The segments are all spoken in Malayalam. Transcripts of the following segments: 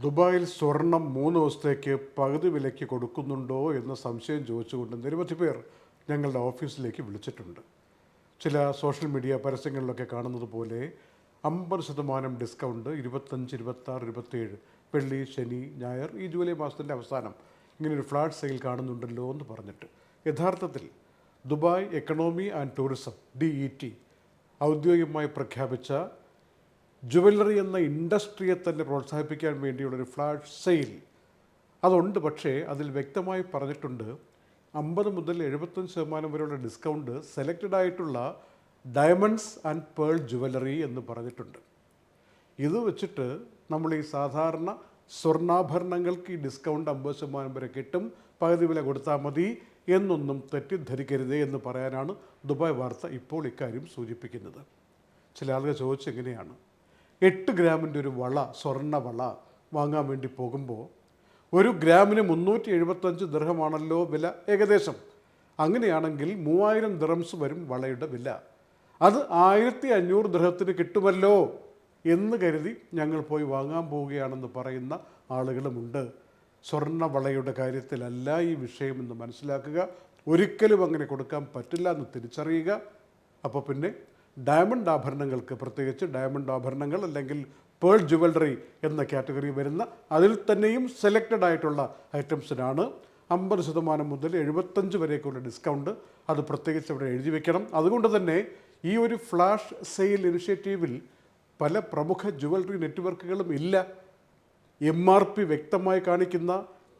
ദുബായിൽ സ്വർണം മൂന്ന് ദിവസത്തേക്ക് പകുതി വിലയ്ക്ക് കൊടുക്കുന്നുണ്ടോ എന്ന സംശയം ചോദിച്ചുകൊണ്ട് നിരവധി പേർ ഞങ്ങളുടെ ഓഫീസിലേക്ക് വിളിച്ചിട്ടുണ്ട്. ചില സോഷ്യൽ മീഡിയ പരസ്യങ്ങളിലൊക്കെ കാണുന്നത് പോലെ അമ്പത് ശതമാനം ഡിസ്കൗണ്ട് ഇരുപത്തഞ്ച് ഇരുപത്താറ് ഇരുപത്തേഴ് വെള്ളി ശനി ഞായർ ഈ ജൂലൈ മാസത്തിന്റെ അവസാനം ഇങ്ങനൊരു ഫ്ലാറ്റ് സെയിൽ കാണുന്നുണ്ടല്ലോ എന്ന് പറഞ്ഞിട്ട്. യഥാർത്ഥത്തിൽ Dubai economy and tourism D E T ഔദ്യോഗികമായി പ്രഖ്യാപിച്ച ജുവല്ലറി എന്ന ഇൻഡസ്ട്രിയെ തന്നെ പ്രോത്സാഹിപ്പിക്കാൻ വേണ്ടിയുള്ളൊരു ഫ്ലാഷ് സെയിൽ. അതുണ്ട് പക്ഷേ അതിൽ വ്യക്തമായി പറഞ്ഞിട്ടുണ്ട് അമ്പത് മുതൽ എഴുപത്തഞ്ച് ശതമാനം വരെയുള്ള ഡിസ്കൗണ്ട് സെലക്റ്റഡ് ആയിട്ടുള്ള ഡയമണ്ട്സ് ആൻഡ് പേൾ ജുവല്ലറി എന്ന് പറഞ്ഞിട്ടുണ്ട്. ഇത് വെച്ചിട്ട് നമ്മൾ ഈ സാധാരണ സ്വർണാഭരണങ്ങൾക്ക് ഈ ഡിസ്കൗണ്ട് അമ്പത് ശതമാനം വരെ കിട്ടും പകുതി വില കൊടുത്താൽ മതി എന്നൊന്നും തെറ്റിദ്ധരിക്കരുത് എന്ന് പറയാനാണ് ദുബായ് വാർത്ത ഇപ്പോൾ ഇക്കാര്യം സൂചിപ്പിക്കുന്നത്. ചില ആളുകൾ ചോദിച്ചെങ്ങനെയാണ് എട്ട് ഗ്രാമിന്റെ ഒരു വള സ്വർണ വള വാങ്ങാൻ വേണ്ടി പോകുമ്പോൾ ഒരു ഗ്രാമിന് മുന്നൂറ്റി എഴുപത്തഞ്ച് ദൃഹമാണല്ലോ വില ഏകദേശം. അങ്ങനെയാണെങ്കിൽ മൂവായിരം ദിറംസ് വരും വളയുടെ വില. അത് ആയിരത്തി അഞ്ഞൂറ് ദൃഹത്തിന് കിട്ടുമല്ലോ എന്ന് കരുതി ഞങ്ങൾ പോയി വാങ്ങാൻ പോവുകയാണെന്ന് പറയുന്ന ആളുകളുമുണ്ട്. സ്വർണ വളയുടെ കാര്യത്തിലല്ല ഈ വിഷയമെന്ന് മനസ്സിലാക്കുക. ഒരിക്കലും അങ്ങനെ കൊടുക്കാൻ പറ്റില്ല എന്ന് തിരിച്ചറിയുക. അപ്പോൾ പിന്നെ ഡയമണ്ട് ആഭരണങ്ങൾക്ക് പ്രത്യേകിച്ച് ഡയമണ്ട് ആഭരണങ്ങൾ അല്ലെങ്കിൽ പേൾ ജുവലറി എന്ന കാറ്റഗറി വരുന്ന അതിൽ തന്നെയും സെലക്റ്റഡ് ആയിട്ടുള്ള ഐറ്റംസിനാണ് അമ്പത് ശതമാനം മുതൽ എഴുപത്തഞ്ച് വരെയൊക്കെയുള്ള ഡിസ്കൗണ്ട് അത് പ്രത്യേകിച്ച് അവിടെ എഴുതി വെക്കണം. അതുകൊണ്ട് തന്നെ ഈ ഒരു ഫ്ലാഷ് സെയിൽ ഇനിഷ്യേറ്റീവിൽ പല പ്രമുഖ ജുവലറി നെറ്റ്വർക്കുകളും ഇല്ല. എം ആർ പി വ്യക്തമായി കാണിക്കുന്ന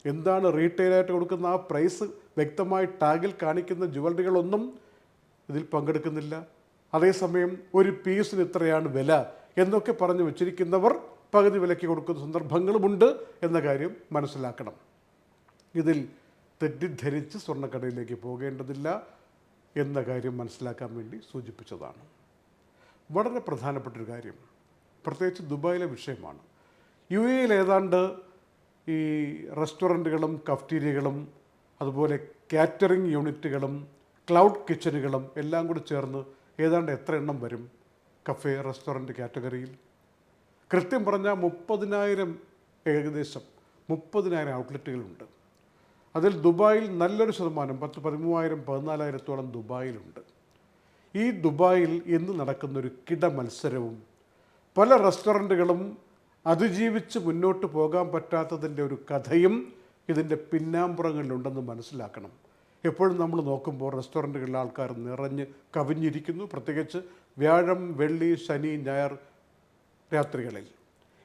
എന്താണ് റീറ്റെയിലായിട്ട് കൊടുക്കുന്ന ആ പ്രൈസ് വ്യക്തമായി ടാഗിൽ കാണിക്കുന്ന ജുവലറികളൊന്നും ഇതിൽ പങ്കെടുക്കുന്നില്ല. അതേസമയം ഒരു പീസിന് ഇത്രയാണ് വില എന്നൊക്കെ പറഞ്ഞു വച്ചിരിക്കുന്നവർ പകുതി വിലയ്ക്ക് കൊടുക്കുന്ന സന്ദർഭങ്ങളുമുണ്ട് എന്ന കാര്യം മനസ്സിലാക്കണം. ഇതിൽ തെറ്റിദ്ധരിച്ച് സ്വർണക്കടയിലേക്ക് പോകേണ്ടതില്ല എന്ന കാര്യം മനസ്സിലാക്കാൻ വേണ്ടി സൂചിപ്പിച്ചതാണ്. വളരെ പ്രധാനപ്പെട്ട ഒരു കാര്യം. പ്രത്യേകിച്ച് ദുബായിലെ വിഷയമാണ്. യു എയിൽ ഏതാണ്ട് ഈ റെസ്റ്റോറന്റുകളും കഫ്റ്റീരിയകളും അതുപോലെ കാറ്ററിംഗ് യൂണിറ്റുകളും ക്ലൗഡ് കിച്ചനുകളും എല്ലാം കൂടി ചേർന്ന് ഏതാണ്ട് എത്ര എണ്ണം വരും കഫേ റെസ്റ്റോറന്റ് കാറ്റഗറിയിൽ? കൃത്യം പറഞ്ഞാൽ മുപ്പതിനായിരം ഏകദേശം മുപ്പതിനായിരം ഔട്ട്ലെറ്റുകളുണ്ട്. അതിൽ ദുബായിൽ നല്ലൊരു ശതമാനം പത്ത് പതിമൂവായിരം പതിനാലായിരത്തോളം ദുബായിലുണ്ട്. ഈ ദുബായിൽ ഇന്ന് നടക്കുന്നൊരു കിട മത്സരവും പല റെസ്റ്റോറന്റുകളും അതിജീവിച്ച് മുന്നോട്ട് പോകാൻ പറ്റാത്തതിന്റെ ഒരു കഥയും ഇതിന്റെ പിന്നാമ്പുറങ്ങളിലുണ്ടെന്ന് മനസ്സിലാക്കണം. എപ്പോഴും നമ്മൾ നോക്കുമ്പോൾ റെസ്റ്റോറന്റുകളിലെ ആൾക്കാർ നിറഞ്ഞ് കവിഞ്ഞിരിക്കുന്നു. പ്രത്യേകിച്ച് വ്യാഴം വെള്ളി ശനി ഞായർ രാത്രികളിൽ.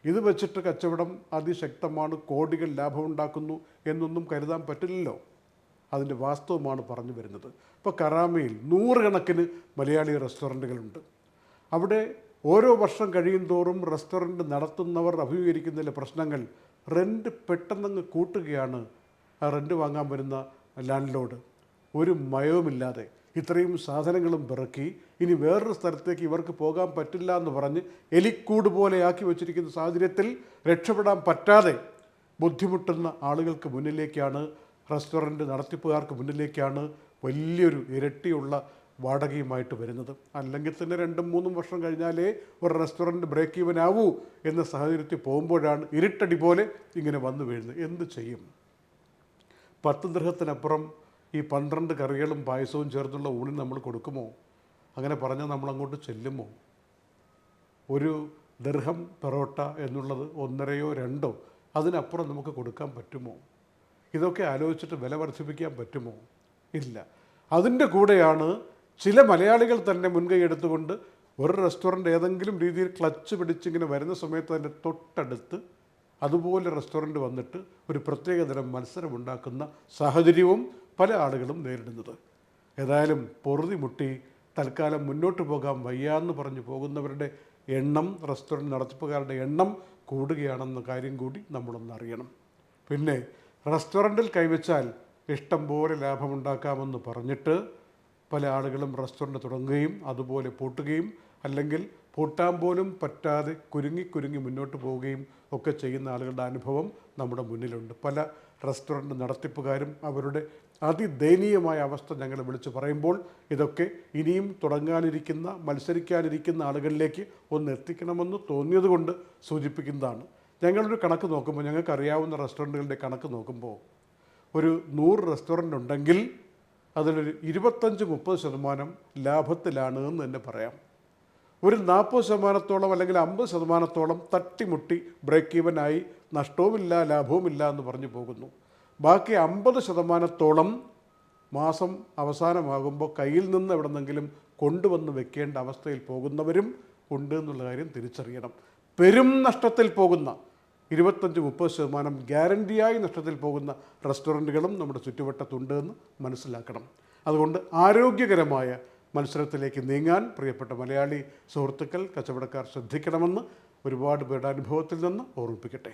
ഇത് വെച്ചിട്ട് കച്ചവടം അതിശക്തമാണ്. കോടികൾ ലാഭമുണ്ടാക്കുന്നു എന്നൊന്നും കരുതാൻ പറ്റില്ലല്ലോ. അതിന്റെ വാസ്തവമാണ് പറഞ്ഞു വരുന്നത്. ഇപ്പോൾ കറാമയിൽ നൂറുകണക്കിന് മലയാളി റെസ്റ്റോറന്റുകളുണ്ട്. അവിടെ ഓരോ വർഷം കഴിയും തോറും റെസ്റ്റോറന്റ് നടത്തുന്നവർ അഭിമുഖീകരിക്കുന്ന പ്രശ്നങ്ങൾ റെന്റ് പെട്ടെന്നങ്ങ് കൂട്ടുകയാണ്. ആ റെന്റ് വാങ്ങാൻ വരുന്ന ലാൻഡ് ലോഡ് ഒരു മയവുമില്ലാതെ ഇത്രയും സാധനങ്ങളും പിറക്കി ഇനി വേറൊരു സ്ഥലത്തേക്ക് ഇവർക്ക് പോകാൻ പറ്റില്ല എന്ന് പറഞ്ഞ് എലിക്കൂട് പോലെ ആക്കി വെച്ചിരിക്കുന്ന സാഹചര്യത്തിൽ രക്ഷപ്പെടാൻ പറ്റാതെ ബുദ്ധിമുട്ടുന്ന ആളുകൾക്ക് മുന്നിലേക്കാണ് റെസ്റ്റോറന്റ് നടത്തിപ്പുകാർക്ക് മുന്നിലേക്കാണ് വലിയൊരു ഇരട്ടിയുള്ള വാടകയുമായിട്ട് വരുന്നത്. അല്ലെങ്കിൽ തന്നെ രണ്ടും മൂന്നും വർഷം കഴിഞ്ഞാലേ ഒരു റെസ്റ്റോറന്റ് ബ്രേക്ക് ഈവൻ ആവൂ എന്ന സാഹചര്യത്തിൽ പോകുമ്പോഴാണ് ഇരുട്ടടി പോലെ ഇങ്ങനെ വന്നു വീഴുന്നത്. എന്ത് ചെയ്യും? പത്ത് ദൃഹത്തിനപ്പുറം ഈ പന്ത്രണ്ട് കറികളും പായസവും ചേർത്തുള്ള ഊണിന് നമ്മൾ കൊടുക്കുമോ? അങ്ങനെ പറഞ്ഞാൽ നമ്മൾ അങ്ങോട്ട് ചെല്ലുമോ? ഒരു ദർഹം പെറോട്ട എന്നുള്ളത് ഒന്നരയോ രണ്ടോ അതിനപ്പുറം നമുക്ക് കൊടുക്കാൻ പറ്റുമോ? ഇതൊക്കെ ആലോചിച്ചിട്ട് വില വർദ്ധിപ്പിക്കാൻ പറ്റുമോ? ഇല്ല. അതിന്റെ കൂടെയാണ് ചില മലയാളികൾ തന്നെ മുൻകൈ എടുത്തുകൊണ്ട് ഒരു റെസ്റ്റോറന്റ് ഏതെങ്കിലും രീതിയിൽ ക്ലച്ച് പിടിച്ചിങ്ങനെ വരുന്ന സമയത്ത് അതിന്റെ തൊട്ടടുത്ത് അതുപോലെ റെസ്റ്റോറന്റ് വന്നിട്ട് ഒരു പ്രത്യേക തരം മത്സരം ഉണ്ടാക്കുന്ന സാഹചര്യവും പല ആളുകളും നേരിടുന്നത്. ഏതായാലും പൊറുതി മുട്ടി തൽക്കാലം മുന്നോട്ട് പോകാൻ വയ്യാന്ന് പറഞ്ഞു പോകുന്നവരുടെ എണ്ണം റെസ്റ്റോറന്റ് നടത്തിപ്പുകാരുടെ എണ്ണം കൂടുകയാണെന്ന കാര്യം കൂടി നമ്മളൊന്ന് അറിയണം. പിന്നെ റെസ്റ്റോറന്റിൽ കൈവച്ചാൽ ഇഷ്ടം പോലെ ലാഭമുണ്ടാക്കാമെന്ന് പറഞ്ഞിട്ട് പല ആളുകളും റെസ്റ്റോറന്റ് തുടങ്ങുകയും അതുപോലെ പൂട്ടുകയും അല്ലെങ്കിൽ പൂട്ടാൻ പോലും പറ്റാതെ കുരുങ്ങി കുരുങ്ങി മുന്നോട്ട് പോവുകയും ഒക്കെ ചെയ്യുന്ന ആളുകളുടെ അനുഭവം നമ്മുടെ മുന്നിലുണ്ട്. പല റെസ്റ്റോറന്റ് നടത്തിപ്പുകാരും അവരുടെ അതിദയനീയമായ അവസ്ഥ ഞങ്ങൾ വിളിച്ചു പറയുമ്പോൾ ഇതൊക്കെ ഇനിയും തുടങ്ങാനിരിക്കുന്ന മത്സരിക്കാനിരിക്കുന്ന ആളുകളിലേക്ക് ഒന്ന് എത്തിക്കണമെന്ന് തോന്നിയതുകൊണ്ട് സൂചിപ്പിക്കുന്നതാണ്. ഞങ്ങളൊരു കണക്ക് നോക്കുമ്പോൾ ഞങ്ങൾക്ക് അറിയാവുന്ന റെസ്റ്റോറന്റുകളുടെ കണക്ക് നോക്കുമ്പോൾ ഒരു നൂറ് റെസ്റ്റോറന്റ് ഉണ്ടെങ്കിൽ അതിലൊരു ഇരുപത്തഞ്ച് മുപ്പത് ശതമാനം ലാഭത്തിലാണ് എന്ന് തന്നെ പറയാം. ഒരു നാൽപ്പത് ശതമാനത്തോളം അല്ലെങ്കിൽ അമ്പത് ശതമാനത്തോളം തട്ടിമുട്ടി ബ്രേക്ക് ഈവനായി നഷ്ടവുമില്ല ലാഭവുമില്ല എന്ന് പറഞ്ഞു പോകുന്നു. ബാക്കി അമ്പത് ശതമാനത്തോളം മാസം അവസാനമാകുമ്പോൾ കയ്യിൽ നിന്ന് എവിടെന്നെങ്കിലും കൊണ്ടുവന്ന് വെക്കേണ്ട അവസ്ഥയിൽ പോകുന്നവരും ഉണ്ട് എന്നുള്ള കാര്യം തിരിച്ചറിയണം. പെരും നഷ്ടത്തിൽ പോകുന്ന ഇരുപത്തഞ്ച് മുപ്പത് ശതമാനം ഗ്യാരണ്ടിയായി നഷ്ടത്തിൽ പോകുന്ന റെസ്റ്റോറന്റുകളും നമ്മുടെ ചുറ്റുവട്ടത്തുണ്ട് എന്ന് മനസ്സിലാക്കണം. അതുകൊണ്ട് ആരോഗ്യകരമായ മത്സരത്തിലേക്ക് നീങ്ങാൻ പ്രിയപ്പെട്ട മലയാളി സുഹൃത്തുക്കൾ കച്ചവടക്കാർ ശ്രദ്ധിക്കണമെന്ന് ഒരുപാട് പേരുടെ അനുഭവത്തിൽ നിന്ന് ഓർമ്മിപ്പിക്കട്ടെ.